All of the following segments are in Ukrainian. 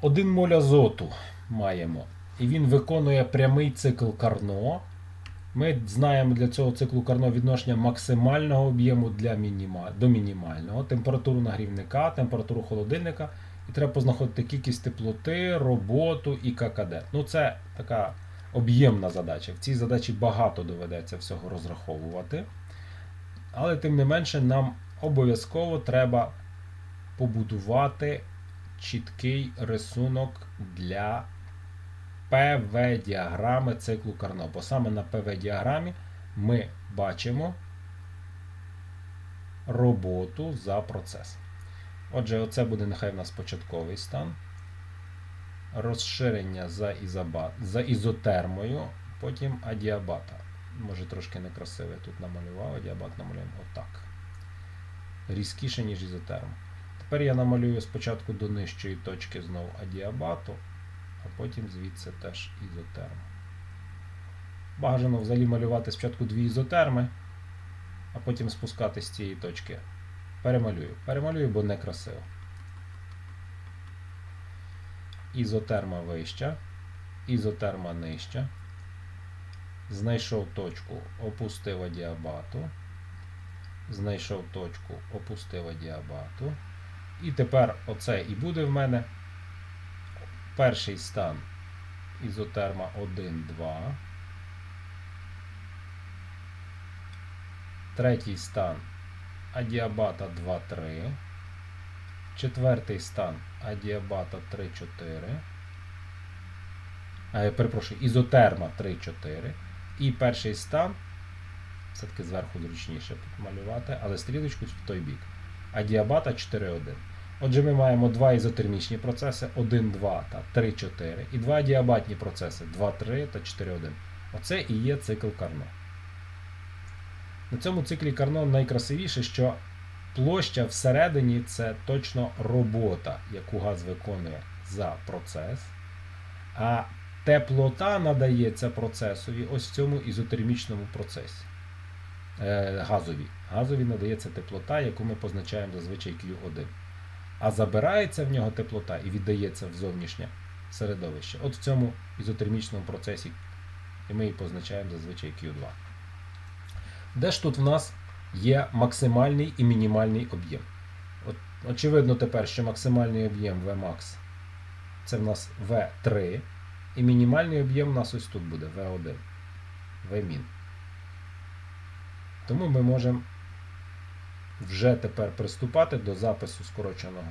1 моль азоту маємо. І він виконує прямий цикл Карно. Ми знаємо для цього циклу Карно відношення максимального об'єму для мініма... до мінімального, температуру нагрівника, температуру холодильника. І треба познаходити кількість теплоти, роботу і ККД. Ну, це така об'ємна задача. В цій задачі багато доведеться всього розраховувати. Але тим не менше, нам обов'язково треба побудувати чіткий рисунок для ПВ-діаграми циклу Карно. Бо саме на ПВ-діаграмі ми бачимо роботу за процес. Отже, оце буде нехай в нас початковий стан. Розширення за, ізоба... за ізотермою, потім адіабата. Може трошки некрасиво я тут намалював, адіабат намалюємо отак. Різкіше, ніж ізотерм. Тепер я намалюю спочатку до нижчої точки знову адіабату, а потім звідси теж ізотерм. Бажано взагалі малювати спочатку дві ізотерми, а потім спускати з цієї точки. Перемалюю. Перемалюю, бо некрасиво. Ізотерма вища, ізотерма нижча. Знайшов точку, опустив адіабату. Знайшов точку, опустив адіабату. І тепер оце і буде в мене перший стан ізотерма 1, 2. Третій стан адіабата 2, 3. Четвертий стан адіабата 3, 4. А, перепрошую, ізотерма 3, 4. І перший стан, все-таки зверху зручніше тут малювати, але стрілочку в той бік. Адіабата 4, 1. Отже, ми маємо два ізотермічні процеси 1, 2 та 3, 4. І два адіабатні процеси 2, 3 та 4, 1. Оце і є цикл Карно. На цьому циклі Карно найкрасивіше, що площа всередині це точно робота, яку газ виконує за процес. А теплота надається процесові ось в цьому ізотермічному процесі. Е, газові. Газові надається теплота, яку ми позначаємо зазвичай Q1. А забирається в нього теплота і віддається в зовнішнє середовище. От в цьому ізотермічному процесі і ми її позначаємо зазвичай Q2. Де ж тут в нас є максимальний і мінімальний об'єм? Очевидно тепер, що максимальний об'єм Vmax це в нас V3, і мінімальний об'єм у нас ось тут буде V1, Vmin. Тому ми можемо вже тепер приступати до запису скороченого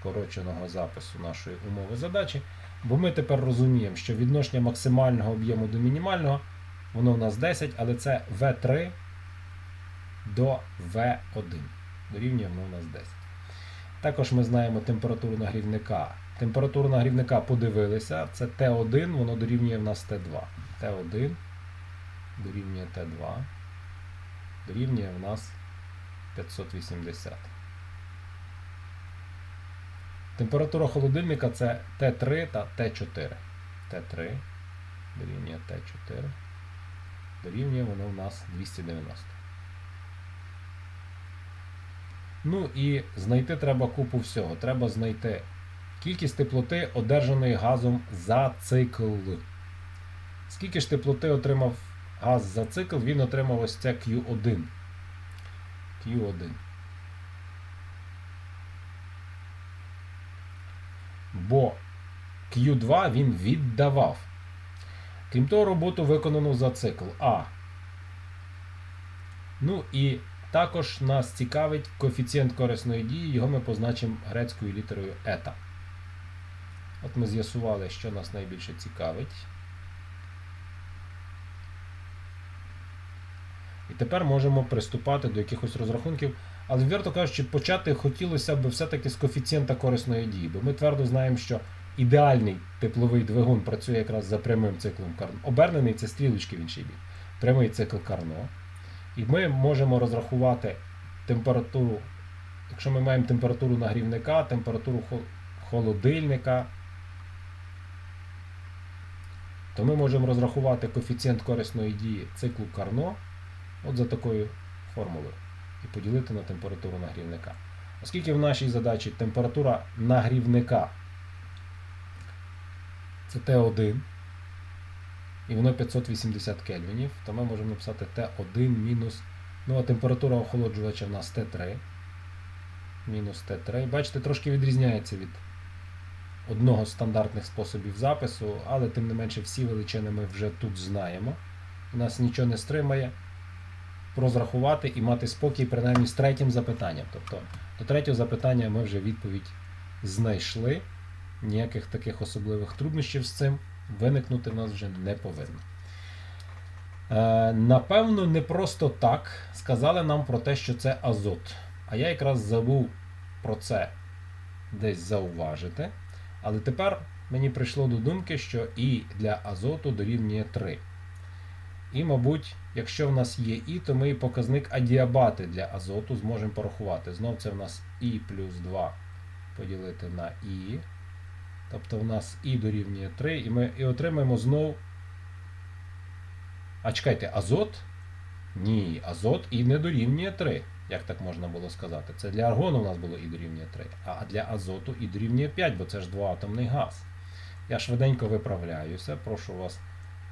скороченого запису нашої умови задачі. Бо ми тепер розуміємо, що відношення максимального об'єму до мінімального воно в нас 10, але це V3 до V1. Дорівнює воно в нас 10. Також ми знаємо температуру нагрівника. Температуру нагрівника подивилися, це Т1, воно дорівнює в нас Т2. Т1 дорівнює Т2, дорівнює в нас 580. Температура холодильника це Т3 та Т4. Т3 дорівнює Т4. Дорівнює воно у нас 290. Ну і знайти треба купу всього. Треба знайти кількість теплоти, одержаної газом за цикл. Скільки ж теплоти отримав газ за цикл, він отримав ось це Q1. Q1. Бо Q2 він віддавав. Крім того, роботу виконано за цикл А. Ну і також нас цікавить коефіцієнт корисної дії, його ми позначимо грецькою літерою ета. От ми з'ясували, що нас найбільше цікавить. Тепер можемо приступати до якихось розрахунків. Але, відверто кажучи, почати хотілося б все-таки з коефіцієнта корисної дії, бо ми твердо знаємо, що ідеальний тепловий двигун працює якраз за прямим циклом Карно. Обернений це стрілочки в інший бік. Прямий цикл Карно. І ми можемо розрахувати температуру, якщо ми маємо температуру нагрівника, температуру холодильника, то ми можемо розрахувати коефіцієнт корисної дії циклу Карно от за такою формулою і поділити на температуру нагрівника. Оскільки в нашій задачі температура нагрівника це Т1, і воно 580 кельвінів, то ми можемо написати Т1 мінус. Ну, а температура охолоджувача в нас Т3. Мінус Т3. Бачите, трошки відрізняється від одного з стандартних способів запису, але тим не менше всі величини ми вже тут знаємо. У нас нічого не стримає розрахувати і мати спокій принаймні з третім запитанням. Тобто до третього запитання ми вже відповідь знайшли. Ніяких таких особливих труднощів з цим виникнути в нас вже не повинно. Е, напевно, не просто так сказали нам про те, що це азот. А я якраз забув про це десь зауважити. Але тепер мені прийшло до думки, що і для азоту дорівнює 3. І, мабуть, якщо в нас є І, то ми і показник адіабати для азоту зможемо порахувати. Знов це в нас І плюс 2 поділити на І. Тобто в нас І дорівнює 3, і ми і отримаємо знов. А чекайте, азот? Ні, азот і не дорівнює 3. Як так можна було сказати? Це для аргону у нас було і дорівнює 3, а для азоту і дорівнює 5, бо це ж двоатомний газ. Я швиденько виправляюся. Прошу вас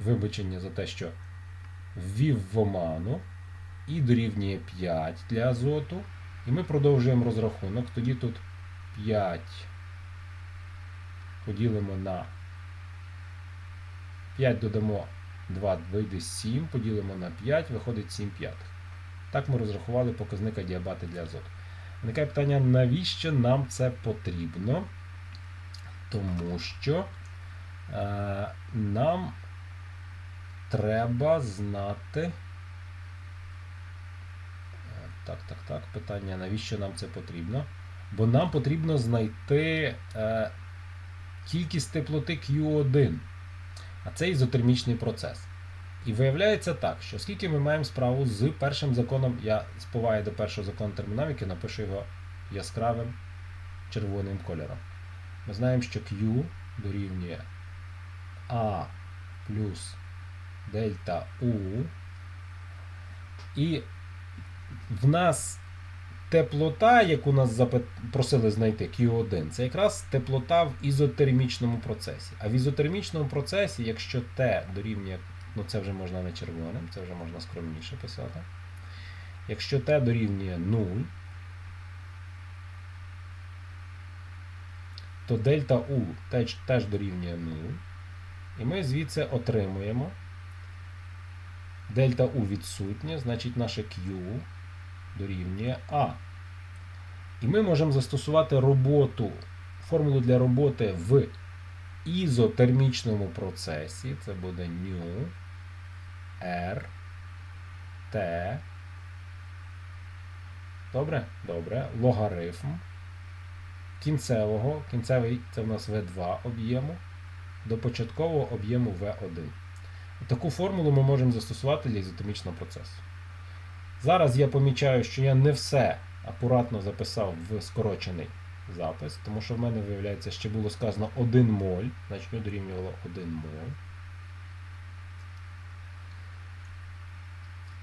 вибачення за те, що ввів в оману і дорівнює 5 для азоту. І ми продовжуємо розрахунок. Тоді тут 5 поділимо на 5 додамо 2, вийде 7, поділимо на 5, виходить 7 п'ятих. Так ми розрахували показника діабати для азоту. Виникає питання, навіщо нам це потрібно? Тому що е, нам треба знати. Е, Так, так, так. Питання, навіщо нам це потрібно? Бо нам потрібно знайти е, кількість теплоти Q1. А це ізотермічний процес. І виявляється так, що оскільки ми маємо справу з першим законом, я споваю до першого закону термодинаміки, напишу його яскравим червоним кольором. Ми знаємо, що Q дорівнює А плюс дельта U. І в нас теплота, яку нас запит... просили знайти Q1, це якраз теплота в ізотермічному процесі. А в ізотермічному процесі, якщо Т дорівнює, ну це вже можна не червоним, це вже можна скромніше писати. Якщо Т дорівнює 0, то дельта U теж, теж дорівнює 0. І ми звідси отримуємо дельта U відсутнє, значить наше Q дорівнює А. І ми можемо застосувати роботу, формулу для роботи в ізотермічному процесі. Це буде νu R T. Добре? Добре. Логарифм кінцевого. Кінцевий це в нас V2 об'єму до початкового об'єму V1. Таку формулу ми можемо застосувати для ізотемічного процесу. Зараз я помічаю, що я не все акуратно записав в скорочений запис, тому що в мене, виявляється, ще було сказано 1 моль, значить ми дорівнювало 1 моль.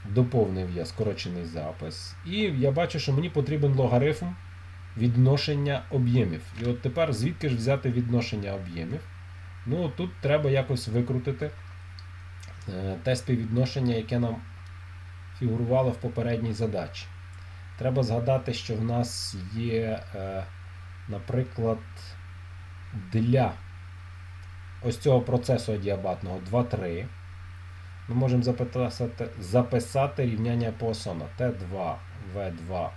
Доповнив я скорочений запис. І я бачу, що мені потрібен логарифм відношення об'ємів. І от тепер звідки ж взяти відношення об'ємів? Ну, тут треба якось викрутити те співвідношення, яке нам фігурувало в попередній задачі. Треба згадати, що в нас є, е, наприклад, для ось цього процесу адіабатного 2-3. Ми можемо записати, записати рівняння Поассона Т2 В2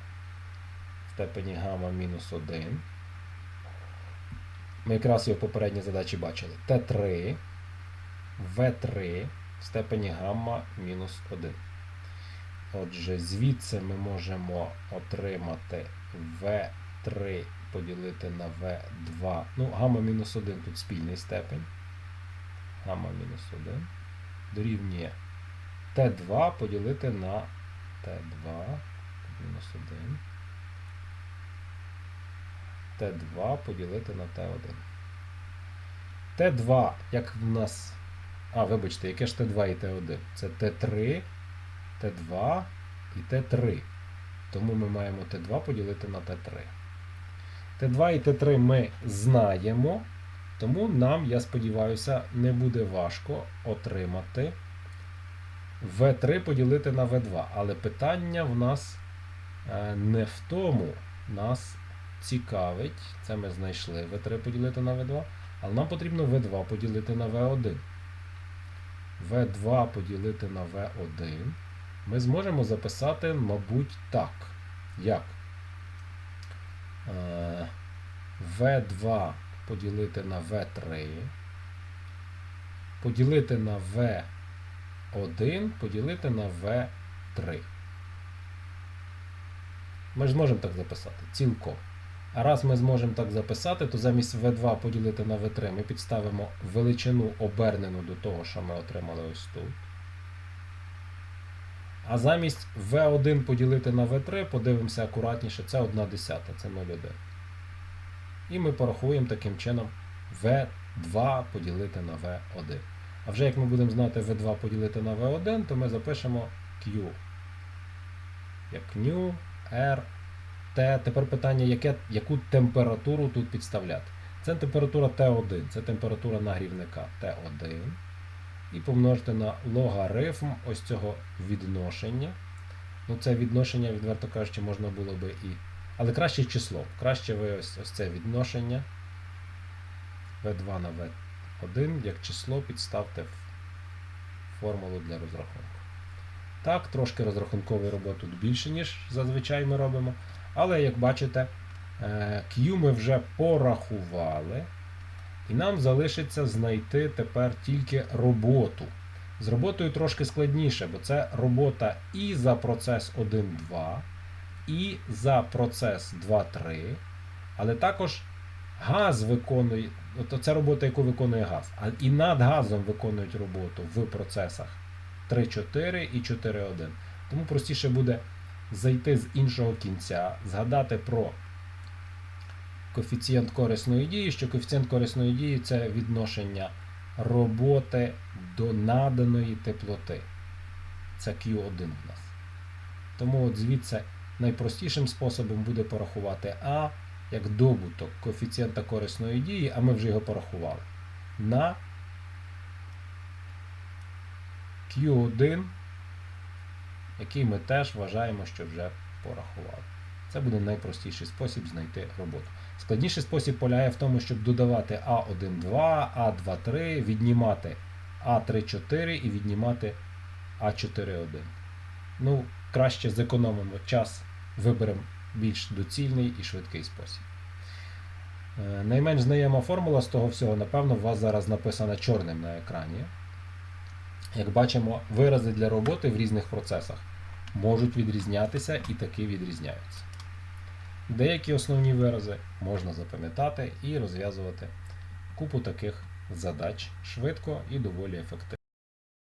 в степені гамма мінус 1. Ми якраз його в попередній задачі бачили. Т3 В3 в степені гамма мінус 1. Отже, звідси ми можемо отримати В3 поділити на В2. Ну, гамма мінус 1 тут спільний степень. Гамма мінус 1 дорівнює Т2 поділити на Т2 мінус 1. Т2 поділити на Т1. Т2, як в нас. А, вибачте, яке ж Т2 і Т1? Це Т3, Т2 і Т3. Тому ми маємо Т2 поділити на Т3. Т2 і Т3 ми знаємо, тому нам, я сподіваюся, не буде важко отримати В3 поділити на В2. Але питання в нас е, не в тому. Нас цікавить, це ми знайшли В3 поділити на В2, але нам потрібно В2 поділити на В1. В2 поділити на В1 ми зможемо записати, мабуть, так. Як? Е, В2 поділити на В3. Поділити на В1, поділити на В3. Ми ж зможемо так записати цілком. А раз ми зможемо так записати, то замість V2 поділити на V3 ми підставимо величину обернену до того, що ми отримали ось тут. А замість V1 поділити на V3, подивимося акуратніше, це 1 десята, це 0,1. І ми порахуємо таким чином V2 поділити на V1. А вже як ми будемо знати V2 поділити на V1, то ми запишемо Q. Як new, R, T. Тепер питання, яке, яку температуру тут підставляти. Це температура Т1, це температура нагрівника Т1. І помножити на логарифм ось цього відношення. Ну, це відношення, відверто кажучи, можна було би і. Але краще число. Краще ви ось, ось це відношення V2 на V1 як число підставте в формулу для розрахунку. Так, трошки розрахункової роботи більше, ніж зазвичай ми робимо. Але, як бачите, е, Q ми вже порахували. І нам залишиться знайти тепер тільки роботу. З роботою трошки складніше, бо це робота і за процес 1.2, і за процес 2.3. Але також газ виконує, от це робота, яку виконує газ. А і над газом виконують роботу в процесах 3.4 і 4.1. Тому простіше буде зайти з іншого кінця, згадати про коефіцієнт корисної дії, що коефіцієнт корисної дії це відношення роботи до наданої теплоти. Це Q1 в нас. Тому от звідси найпростішим способом буде порахувати А як добуток коефіцієнта корисної дії, а ми вже його порахували. На Q1, який ми теж вважаємо, що вже порахували. Це буде найпростіший спосіб знайти роботу. Складніший спосіб полягає в тому, щоб додавати А1,2, А2,3, віднімати А3,4 і віднімати А4,1. Ну, краще зекономимо час, виберемо більш доцільний і швидкий спосіб. Е, Найменш знайома формула з того всього, напевно, у вас зараз написана чорним на екрані. Як бачимо, вирази для роботи в різних процесах можуть відрізнятися і таки відрізняються. Деякі основні вирази можна запам'ятати і розв'язувати купу таких задач швидко і доволі ефективно.